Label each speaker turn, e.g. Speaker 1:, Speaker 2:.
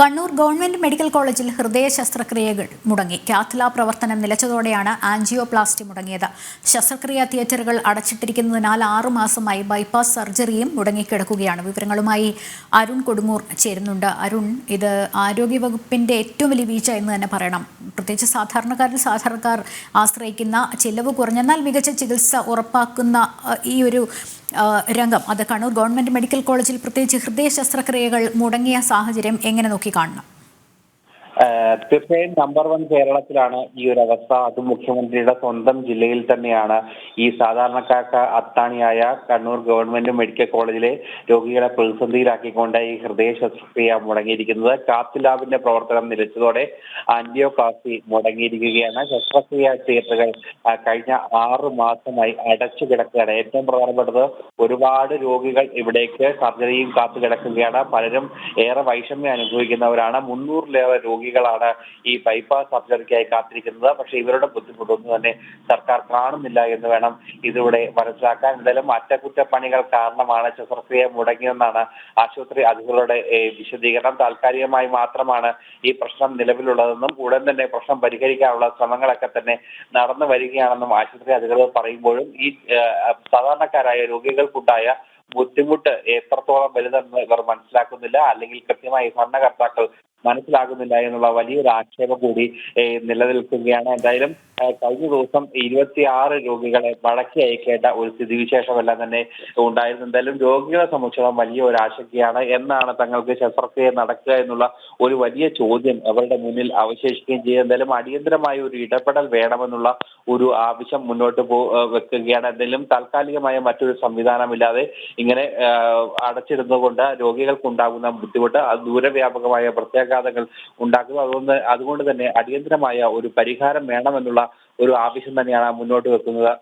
Speaker 1: Kannur government medical കോളേജിൽ ഹൃദയ ശസ്ത്രക്രിയകൾ മുടങ്ങി. കാത്ല പ്രവർത്തനം നിലച്ചതോടെയാണ് ആൻജിയോപ്ലാസ്റ്റി മുടങ്ങിയത്. ശസ്ത്രക്രിയാ തിയേറ്ററുകൾ അടച്ചിട്ടിരിക്കുന്നതിനാൽ ആറുമാസമായി ബൈപ്പാസ് സർജറിയും മുടങ്ങിക്കിടക്കുകയാണ്. വിവരങ്ങളുമായി അരുൺ കൊടുങ്ങൂർ ചേരുന്നുണ്ട്. അരുൺ ഇത് ആരോഗ്യവകുപ്പിന്റെ ഏറ്റവും വലിയ വീഴ്ച എന്ന് തന്നെ പറയണം. പ്രത്യേകിച്ച് സാധാരണക്കാരിൽ സാധാരണക്കാർ ആശ്രയിക്കുന്ന ചിലവ് കുറഞ്ഞെന്നാൽ മികച്ച ചികിത്സ ഉറപ്പാക്കുന്ന ഈ ഒരു രംഗം. അത് കണ്ണൂർ ഗവൺമെന്റ് മെഡിക്കൽ കോളേജിൽ പ്രത്യേകിച്ച് ഹൃദയ ശസ്ത്രക്രിയകൾ മുടങ്ങിയ സാഹചര്യം എങ്ങനെ നോക്കി? കാണണം
Speaker 2: ഏഹ് തീർച്ചയായും നമ്പർ വൺ കേരളത്തിലാണ് ഈ ഒരു അവസ്ഥ. അത് മുഖ്യമന്ത്രിയുടെ സ്വന്തം ജില്ലയിൽ തന്നെയാണ്. ഈ സാധാരണക്കാർക്ക് അത്താണിയായ കണ്ണൂർ ഗവൺമെന്റ് മെഡിക്കൽ കോളേജിലെ രോഗികളെ പ്രതിസന്ധിയിലാക്കിക്കൊണ്ട് ഈ ഹൃദയ ശസ്ത്രക്രിയ മുടങ്ങിയിരിക്കുന്നത്. കാത്തി ലാബിന്റെ പ്രവർത്തനം നിലച്ചതോടെ ആന്റിയോപ്ലാസ്റ്റി മുടങ്ങിയിരിക്കുകയാണ്. ശസ്ത്രക്രിയ തിയേറ്ററുകൾ കഴിഞ്ഞ ആറ് മാസമായി അടച്ചു കിടക്കുകയാണ്. ഏറ്റവും പ്രധാനപ്പെട്ടത് ഒരുപാട് രോഗികൾ ഇവിടേക്ക് സർജറിയും കാത്തു കിടക്കുകയാണ് പലരും ഏറെ വൈഷമ്യം അനുഭവിക്കുന്നവരാണ്. മുന്നൂറിലേറെ രോഗികളാണ് ഈ ബൈപ്പാസ് സർജറിക്കായി കാത്തിരിക്കുന്നത്. പക്ഷെ ഇവരുടെ ബുദ്ധിമുട്ടൊന്നും തന്നെ സർക്കാർ കാണുന്നില്ല എന്ന് വേണം ഇതിലൂടെ മനസ്സിലാക്കാൻ. എന്തായാലും അറ്റകുറ്റപ്പണികൾ കാരണമാണ് ശസ്ത്രക്രിയ മുടങ്ങിയെന്നാണ് ആശുപത്രി അധികൃതരുടെ വിശദീകരണം. താൽക്കാലികമായി മാത്രമാണ് ഈ പ്രശ്നം നിലവിലുള്ളതെന്നും ഉടൻ തന്നെ പ്രശ്നം പരിഹരിക്കാനുള്ള ശ്രമങ്ങളൊക്കെ തന്നെ നടന്നു വരികയാണെന്നും ആശുപത്രി അധികൃതർ പറയുമ്പോഴും ഈ സാധാരണക്കാരായ രോഗികൾക്കുണ്ടായ ബുദ്ധിമുട്ട് എത്രത്തോളം വലുതെന്ന് ഇവർ മനസ്സിലാക്കുന്നില്ല. അല്ലെങ്കിൽ കൃത്യമായി ഭരണകർത്താക്കൾ മനസ്സിലാകുന്നില്ല എന്നുള്ള വലിയൊരു ആക്ഷേപം കൂടി നിലനിൽക്കുകയാണ്. എന്തായാലും കഴിഞ്ഞ ദിവസം ഇരുപത്തിയാറ് രോഗികളെ മടക്കി അയക്കേണ്ട ഒരു സ്ഥിതിവിശേഷമെല്ലാം തന്നെ ഉണ്ടായിരുന്നു. എന്തായാലും രോഗികളെ സംബന്ധിച്ചിടത്തോളം വലിയ ഒരു ആശങ്കയാണ്. എന്നാണ് തങ്ങൾക്ക് ശസ്ത്രക്രിയ നടക്കുക എന്നുള്ള ഒരു വലിയ ചോദ്യം അവരുടെ മുന്നിൽ അവശേഷിക്കുകയും ചെയ്യും എന്തായാലും അടിയന്തരമായ ഒരു ഇടപെടൽ വേണമെന്നുള്ള ഒരു ആവശ്യം മുന്നോട്ട് പോ വെക്കുകയാണ്. എന്തെങ്കിലും താൽക്കാലികമായ മറ്റൊരു സംവിധാനമില്ലാതെ ഇങ്ങനെ അടച്ചിരുന്നുകൊണ്ട് രോഗികൾക്ക് ഉണ്ടാകുന്ന ബുദ്ധിമുട്ട് അത് ദൂരവ്യാപകമായ പ്രത്യാഘാതങ്ങൾ ഉണ്ടാക്കുന്നു. അതുകൊണ്ട് അതുകൊണ്ട് തന്നെ അടിയന്തരമായ ഒരു പരിഹാരം വേണമെന്നുള്ള ഒരു ആവശ്യം തന്നെയാണ് മുന്നോട്ട് വെക്കുന്നത്.